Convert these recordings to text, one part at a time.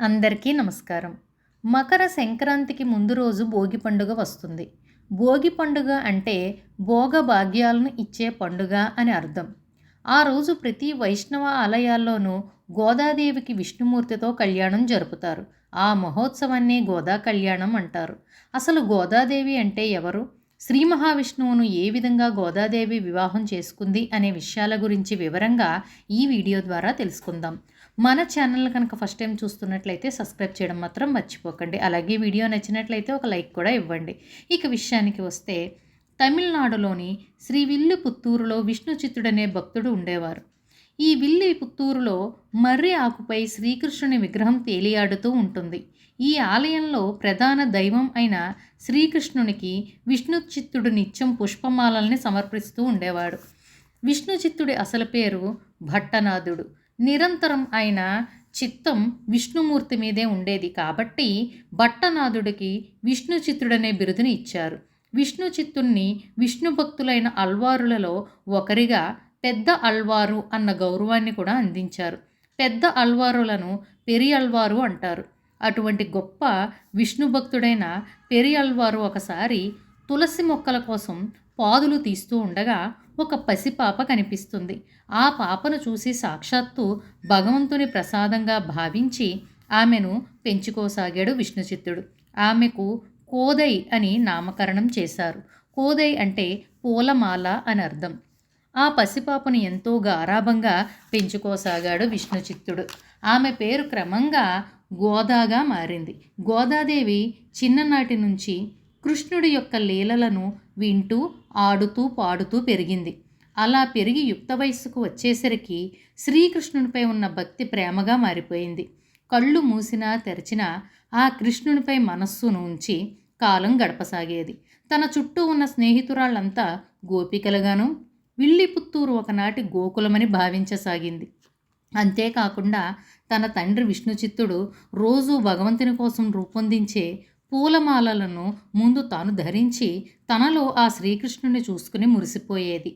అందరికీ నమస్కారం. మకర సంక్రాంతికి ముందు రోజు భోగి పండుగ వస్తుంది. భోగి పండుగ అంటే భోగ భాగ్యాలను ఇచ్చే పండుగ అని అర్థం. ఆ రోజు ప్రతి వైష్ణవ ఆలయాల్లోనూ గోదాదేవికి విష్ణుమూర్తితో కళ్యాణం జరుపుతారు. ఆ మహోత్సవాన్ని గోదా కళ్యాణం అంటారు. అసలు గోదాదేవి అంటే ఎవరు? శ్రీ మహావిష్ణువును ఏ విధంగా గోదాదేవి వివాహం చేసుకుంది అనే విషయాల గురించి వివరంగా ఈ వీడియో ద్వారా తెలుసుకుందాం. మన ఛానల్ కనుక ఫస్ట్ టైం చూస్తున్నట్లయితే సబ్స్క్రైబ్ చేయడం మాత్రం మర్చిపోకండి. అలాగే వీడియో నచ్చినట్లయితే ఒక లైక్ కూడా ఇవ్వండి. ఇక విషయానికి వస్తే తమిళనాడులోని శ్రీ విల్లు పుత్తూరులో విష్ణుచిత్తుడనే భక్తుడు ఉండేవారు. ఈ విల్లి పుత్తూరులో మర్రి ఆకుపై శ్రీకృష్ణుని విగ్రహం తేలియాడుతూ ఉంటుంది. ఈ ఆలయంలో ప్రధాన దైవం అయిన శ్రీకృష్ణునికి విష్ణుచిత్తుడు నిత్యం పుష్పమాలల్ని సమర్పిస్తూ ఉండేవాడు. విష్ణుచిత్తుడి అసలు పేరు భట్టనాథుడు. నిరంతరం ఆయన చిత్తం విష్ణుమూర్తి మీదే ఉండేది కాబట్టి భట్టనాథుడికి విష్ణు చిత్తుడనే బిరుదుని ఇచ్చారు. విష్ణు చిత్తుణ్ణి విష్ణు భక్తులైన అల్వారులలో ఒకరిగా పెద్ద అల్వారు అన్న గౌరవాన్ని కూడా అందించారు. పెద్ద అల్వారులను పెరి అల్వారు అంటారు. అటువంటి గొప్ప విష్ణు భక్తుడైన పెరి అల్వారు ఒకసారి తులసి మొక్కల కోసం పాదులు తీస్తూ ఉండగా ఒక పసిపాప కనిపిస్తుంది. ఆ పాపను చూసి సాక్షాత్తు భగవంతుని ప్రసాదంగా భావించి ఆమెను పెంచుకోసాగాడు విష్ణుచిత్తుడు. ఆమెకు కోదై అని నామకరణం చేశారు. కోదై అంటే పూలమాల అని అర్థం. ఆ పసిపాపను ఎంతో గారాభంగా పెంచుకోసాగాడు విష్ణుచిత్తుడు. ఆమె పేరు క్రమంగా గోదాగా మారింది. గోదాదేవి చిన్ననాటి నుంచి కృష్ణుడి యొక్క లీలలను వింటూ ఆడుతూ పాడుతూ పెరిగింది. అలా పెరిగి యుక్త వయస్సుకు వచ్చేసరికి శ్రీకృష్ణునిపై ఉన్న భక్తి ప్రేమగా మారిపోయింది. కళ్ళు మూసినా తెరచినా ఆ కృష్ణునిపై మనస్సును ఉంచి కాలం గడపసాగేది. తన చుట్టూ ఉన్న స్నేహితురాళ్ళంతా గోపికలుగాను విల్లిపుత్తూరు ఒకనాటి గోకులమని భావించసాగింది. అంతేకాకుండా తన తండ్రి విష్ణుచిత్తుడు రోజు భగవంతుని కోసం రూపొందించే పూలమాలలను ముందు తాను ధరించి తనలో ఆ శ్రీకృష్ణుని చూసుకుని మురిసిపోయేది.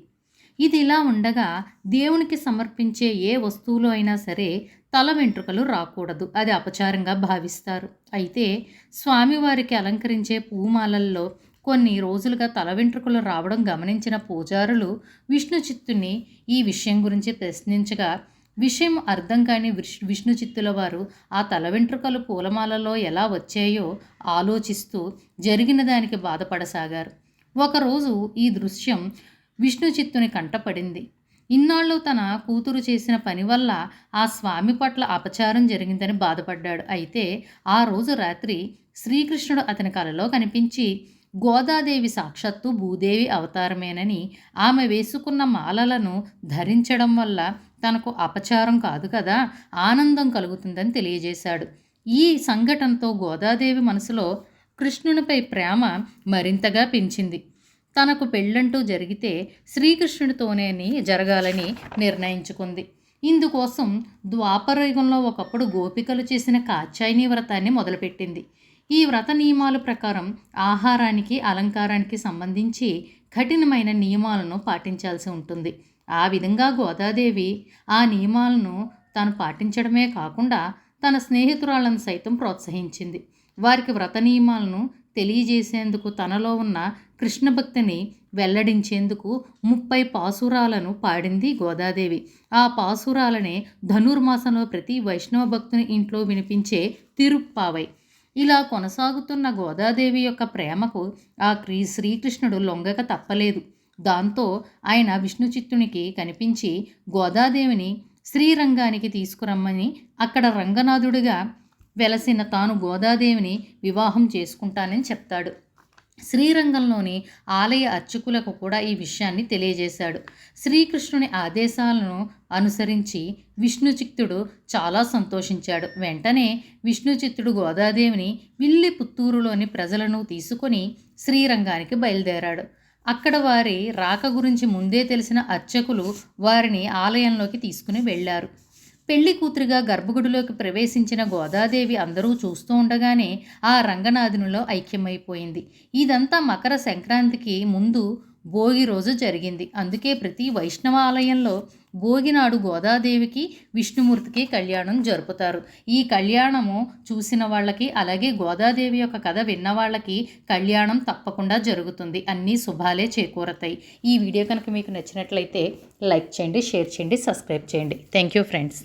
ఇది ఇలా ఉండగా దేవునికి సమర్పించే ఏ వస్తువులు అయినా సరే తల వెంట్రుకలు రాకూడదు. అది అపచారంగా భావిస్తారు. అయితే స్వామివారికి అలంకరించే పూమాలల్లో కొన్ని రోజులుగా తల వెంట్రుకలు రావడం గమనించిన పూజారులు విష్ణు చిత్తుని ఈ విషయం గురించి ప్రశ్నించగా విషయం అర్థం కాని విష్ విష్ణు చిత్తుల వారు ఆ తల వెంట్రుకలు పూలమాలలో ఎలా వచ్చాయో ఆలోచిస్తూ జరిగిన దానికి బాధపడసాగారు. ఒకరోజు ఈ దృశ్యం విష్ణు చిత్తుని కంటపడింది. ఇన్నాళ్ళు తన కూతురు చేసిన పని వల్ల ఆ స్వామి పట్ల అపచారం జరిగిందని బాధపడ్డాడు. అయితే ఆ రోజు రాత్రి శ్రీకృష్ణుడు అతని కలలో కనిపించి గోదాదేవి సాక్షాత్తు భూదేవి అవతారమేనని ఆమె వేసుకున్న మాలలను ధరించడం వల్ల తనకు అపచారం కాదు కదా ఆనందం కలుగుతుందని తెలియజేశాడు. ఈ సంఘటనతో గోదాదేవి మనసులో కృష్ణునిపై ప్రేమ మరింతగా పెంచింది. తనకు పెళ్ళంటూ జరిగితే శ్రీకృష్ణుడితోనేని జరగాలని నిర్ణయించుకుంది. ఇందుకోసం ద్వాపరయుగంలో ఒకప్పుడు గోపికలు చేసిన కాచాయిని వ్రతాన్ని మొదలుపెట్టింది. ఈ వ్రత నియమాల ప్రకారం ఆహారానికి అలంకారానికి సంబంధించి కఠినమైన నియమాలను పాటించాల్సి ఉంటుంది. ఆ విధంగా గోదాదేవి ఆ నియమాలను తాను పాటించడమే కాకుండా తన స్నేహితురాలను సైతం ప్రోత్సహించింది. వారికి వ్రత నియమాలను తెలియజేసేందుకు తనలో ఉన్న కృష్ణ భక్తిని వెల్లడించేందుకు ముప్పై పాసురాలను పాడింది గోదాదేవి. ఆ పాసురాలనే ధనుర్మాసంలో ప్రతి వైష్ణవ భక్తుని ఇంట్లో వినిపించే తిరుప్పావై. ఇలా కొనసాగుతున్న గోదాదేవి యొక్క ప్రేమకు ఆ క్రీ శ్రీకృష్ణుడు లొంగక తప్పలేదు. దాంతో ఆయన విష్ణుచిత్తునికి కనిపించి గోదాదేవిని శ్రీరంగానికి తీసుకురమ్మని అక్కడ రంగనాథుడిగా వెలసిన తాను గోదాదేవిని వివాహం చేసుకుంటానని చెప్తాడు. శ్రీరంగంలోని ఆలయ అర్చకులకు కూడా ఈ విషయాన్ని తెలియజేశాడు. శ్రీకృష్ణుని ఆదేశాలను అనుసరించి విష్ణుచిత్తుడు చాలా సంతోషించాడు. వెంటనే విష్ణుచిత్తుడు గోదాదేవిని విల్లి పుత్తూరులోని ప్రజలను తీసుకొని శ్రీరంగానికి బయలుదేరాడు. అక్కడ వారి రాక గురించి ముందే తెలిసిన అర్చకులు వారిని ఆలయంలోకి తీసుకుని వెళ్ళారు. పెళ్ళి కూతురిగా గర్భగుడిలోకి ప్రవేశించిన గోదాదేవి అందరూ చూస్తూ ఉండగానే ఆ రంగనాథునిలో ఐక్యమైపోయింది. ఇదంతా మకర సంక్రాంతికి ముందు భోగి రోజు జరిగింది. అందుకే ప్రతి వైష్ణవ ఆలయంలో భోగినాడు గోదాదేవికి విష్ణుమూర్తికి కళ్యాణం జరుపుతారు. ఈ కళ్యాణము చూసిన వాళ్ళకి అలాగే గోదాదేవి యొక్క కథ విన్న వాళ్ళకి కళ్యాణం తప్పకుండా జరుగుతుంది. అన్నీ శుభాలే చేకూరతాయి. ఈ వీడియో కనుక మీకు నచ్చినట్లయితే లైక్ చేయండి షేర్ చేయండి సబ్స్క్రైబ్ చేయండి. Thank you friends.